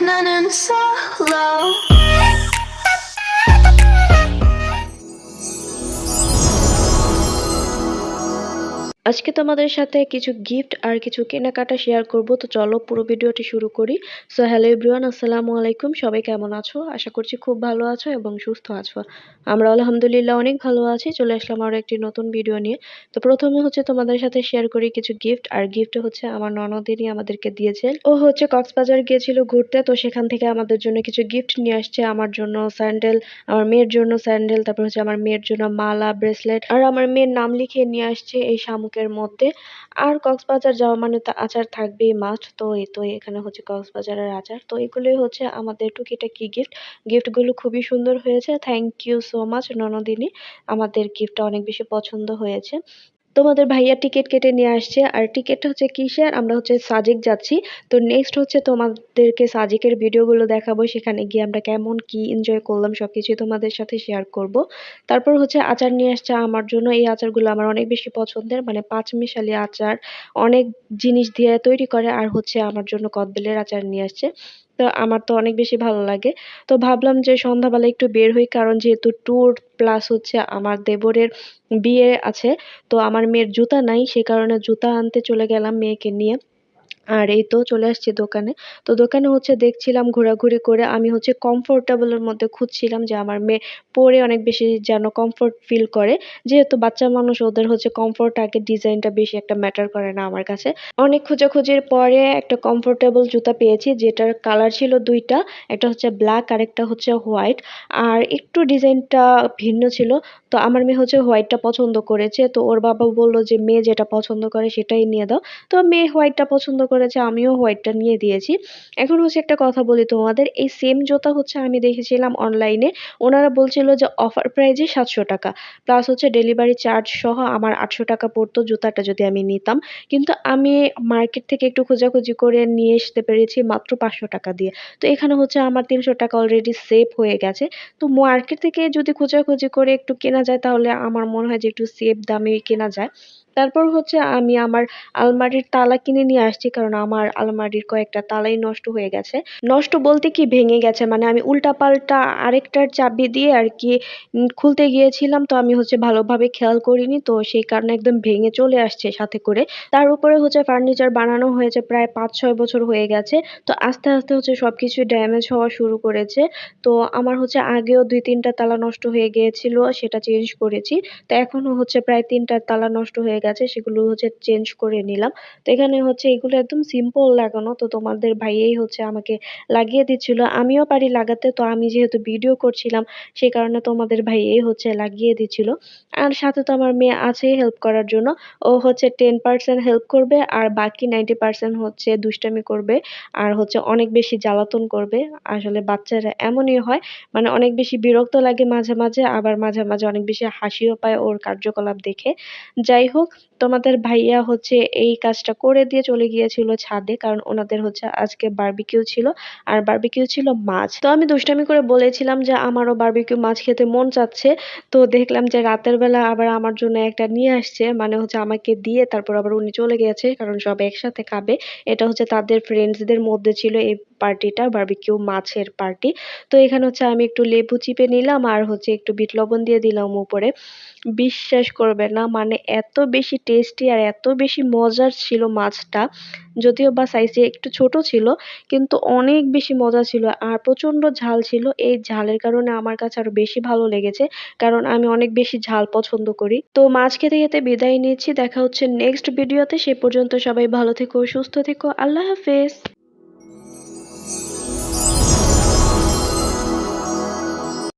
나는 solo. আজকে তোমাদের সাথে কিছু গিফট আর কিছু কেনাকাটা শেয়ার করব। তো চলো পুরো ভিডিওটি শুরু করি। সো হ্যালো এভরিওয়ান আসসালামু আলাইকুম। সবাই কেমন আছো? আশা করছি খুব ভালো আছো এবং সুস্থ আছো। আমরা আলহামদুলিল্লাহ অনেক ভালো আছি। চলে আসলাম আরও একটি নতুন ভিডিও নিয়ে। তো প্রথমে হচ্ছে তোমাদের সাথে শেয়ার করি কিছু গিফট আর গিফট হচ্ছে আমার ননদিনই আমাদেরকে দিয়েছে। ও হচ্ছে কক্সবাজার গিয়েছিল ঘুরতে। তো সেখান থেকে আমাদের জন্য কিছু গিফট নিয়ে আসছে। আমার জন্য স্যান্ডেল আমার মেয়ের জন্য স্যান্ডেল তারপর হচ্ছে আমার মেয়ের জন্য মালা ব্রেসলেট আর আমার মেয়ের নাম লিখে নিয়ে আসছে এই শামুকের মধ্যে। আর কক্সবাজার যাওয়া মানে তো আচার থাকবেই মাস্ট তো এই তো এখানে হচ্ছে কক্সবাজারের আচার। তো এগুলোই হচ্ছে আমাদের টুকিটাকি গিফট গিফটগুলো খুবই সুন্দর হয়েছে। Thank you so much Nandini. আমাদের গিফটটা অনেক বেশি পছন্দ হয়েছে। তোমাদের ভাইয়া টিকিট কেটে নিয়ে আসছে, আর টিকিটটা হচ্ছে কিসের? আমরা হচ্ছে সাজেক যাচ্ছি। তো নেক্সট হচ্ছে তোমাদেরকে সাজেকের ভিডিওগুলো দেখাবো, সেখানে গিয়ে আমরা কেমন কি এনজয় করলাম সবকিছুই তোমাদের সাথে শেয়ার করব। তারপর হচ্ছে আচার নিয়ে আসছে আমার জন্য। এই আচারগুলো আমার অনেক বেশি পছন্দের মানে পাঁচ মিশালি আচার, অনেক জিনিস দিয়ে তৈরি করে, আর হচ্ছে আমার জন্য কদবেলের আচার নিয়ে আসছে। তো আমার তো অনেক বেশি ভালো লাগে। তো ভাবলাম যে সন্ধ্যাবেলা একটু বের হই, কারণ যেহেতু ট্যুর প্লাস হচ্ছে আমার দেবরের বিয়ে আছে, তো আমার মেয়ের জুতা নাই, সে কারণে জুতা আনতে চলে গেলাম মেয়েকে নিয়ে। আর এই তো চলে আসছি দোকানে। তো দোকানে হচ্ছে দেখছিলাম ঘোরাঘুরি করে আমি হচ্ছে কমফোর্টেবলের মধ্যে খুঁজছিলাম যে আমার মেয়ে পরে অনেক বেশি যেন কমফোর্ট ফিল করে। যেহেতু বাচ্চা মানুষ, ওদের হচ্ছে কমফোর্ট আগে ডিজাইনটা বেশি একটা ম্যাটার করে না আমার কাছে। অনেক খোঁজাখুঁজির পরে একটা কমফোর্টেবল জুতা পেয়েছি, যেটার কালার ছিল দুইটা, একটা হচ্ছে ব্ল্যাক আর একটা হচ্ছে হোয়াইট আর একটু ডিজাইনটা ভিন্ন ছিল, তো আমার মেয়ে হচ্ছে হোয়াইটটা পছন্দ করেছে। তো ওর বাবা বলল যে, মেয়ে যেটা পছন্দ করে সেটাই নিয়ে দাও। তো মেয়ে হোয়াইটটা পছন্দ করেছে আমিও হোয়াইটটা নিয়ে দিয়েছি। এখন হচ্ছে একটা কথা বলি তোমাদের, এই সেম জুতা হচ্ছে আমি দেখেছিলাম অনলাইনে ওনারা বলছিল যে অফার প্রাইজে সাতশো টাকা প্লাস হচ্ছে ডেলিভারি চার্জ সহ আমার আটশো টাকা পড়তো জুতাটা যদি আমি নিতাম। কিন্তু আমি মার্কেট থেকে একটু খোঁজাখুঁজি করে নিয়ে আসতে পেরেছি মাত্র পাঁচশো টাকা দিয়ে। তো এখানে হচ্ছে আমার তিনশো টাকা অলরেডি সেভ হয়ে গেছে। তো মার্কেট থেকে যদি খোঁজাখুঁজি করে একটু কেনা যায়, তাহলে আমার মনে হয় যে একটু সেভ দামে কেনা যায়। তারপর হচ্ছে আমি আমার আলমারির তালা কিনে নিয়ে আসছি, কারণ আমার আলমারির কয়েকটা তালাই নষ্ট হয়ে গেছে। নষ্ট বলতে কি ভেঙে গেছে? মানে আমি উল্টাপাল্টা আরেকটার চাবি দিয়ে আর কি খুলতে গিয়েছিলাম, তো আমি হচ্ছে ভালোভাবে খেয়াল করিনি, তো সেই কারণে একদম ভেঙে চলে আসছে সাথে করে। তার উপরে হচ্ছে ফার্নিচার বানানো হয়েছে প্রায় পাঁচ ছয় বছর হয়ে গেছে, তো আস্তে আস্তে হচ্ছে সবকিছু ড্যামেজ হওয়া শুরু করেছে। তো আমার হচ্ছে আগেও দুই তিনটা তালা নষ্ট হয়ে গিয়েছিল, সেটা চেঞ্জ করেছি। তো এখনও হচ্ছে প্রায় তিনটা তালা নষ্ট হয়ে গেছে, সেগুলো হচ্ছে চেঞ্জ করে নিলাম। তো এখানে হচ্ছে এগুলো একদম সিম্পল লাগানো, তো তোমাদের ভাইয়েই হচ্ছে আমাকে লাগিয়ে দিচ্ছিল। আমিও পারি লাগাতে, তো আমি যেহেতু ভিডিও করছিলাম, সেই কারণে তোমাদের ভাইয়েই হচ্ছে লাগিয়ে দিচ্ছিল। আর সাথে তো আমার মেয়ে আছেই হেল্প করার জন্য, ও হচ্ছে টেন পার্সেন্ট হেল্প করবে, আর বাকি নাইনটি পার্সেন্ট হচ্ছে দুষ্টামি করবে, আর হচ্ছে অনেক বেশি জ্বালাতন করবে। আসলে বাচ্চারা এমনই হয় মানে অনেক বেশি বিরক্ত লাগে মাঝে মাঝে, আবার মাঝে মাঝে অনেক বেশি হাসিও পায় ওর কার্যকলাপ দেখে। যাই হোক তোমাদের ভাইয়া হচ্ছে এই কাজটা করে দিয়ে চলে গিয়েছিল ছাদে, কারণ ওনাদের হচ্ছে আজকে বারবিকিউ ছিল, আর বারবিকিউ ছিল মাছ। তো আমি দুষ্টামি করে বলেছিলাম যে আমারও বারবিকিউ মাছ খেতে মন চাচ্ছে, তো দেখলাম যে রাতের বেলা আবার আমার জন্য একটা নিয়ে আসছে মানে হচ্ছে আমাকে দিয়ে তারপর আবার উনি চলে গেছে, কারণ সব একসাথে খাবে। এটা হচ্ছে তাদের ফ্রেন্ডসদের মধ্যে ছিল এই পার্টিটা বারবিকিউ মাছের পার্টি। তো এখানে হচ্ছে আমি একটু লেবু চিপে নিলাম আর হচ্ছে একটু বিট লবণ দিয়ে দিলাম উপরে। বিশ্বাস করবে না মানে এত বেশি টেস্টি আর এত বেশি মজার ছিল মাছটা। যদিও বা সাইজে একটু ছোট ছিল, কিন্তু অনেক বেশি মজা ছিল আর প্রচণ্ড ঝাল ছিল। এই ঝালের কারণে আমার কাছে আরও বেশি ভালো লেগেছে, কারণ আমি অনেক বেশি ঝাল পছন্দ করি। তো মাছ খেতে খেতে বিদায় নিচ্ছি, দেখা হচ্ছে নেক্সট ভিডিওতে সে পর্যন্ত সবাই ভালো থেকো, সুস্থ থেকো, আল্লাহ হাফেজ।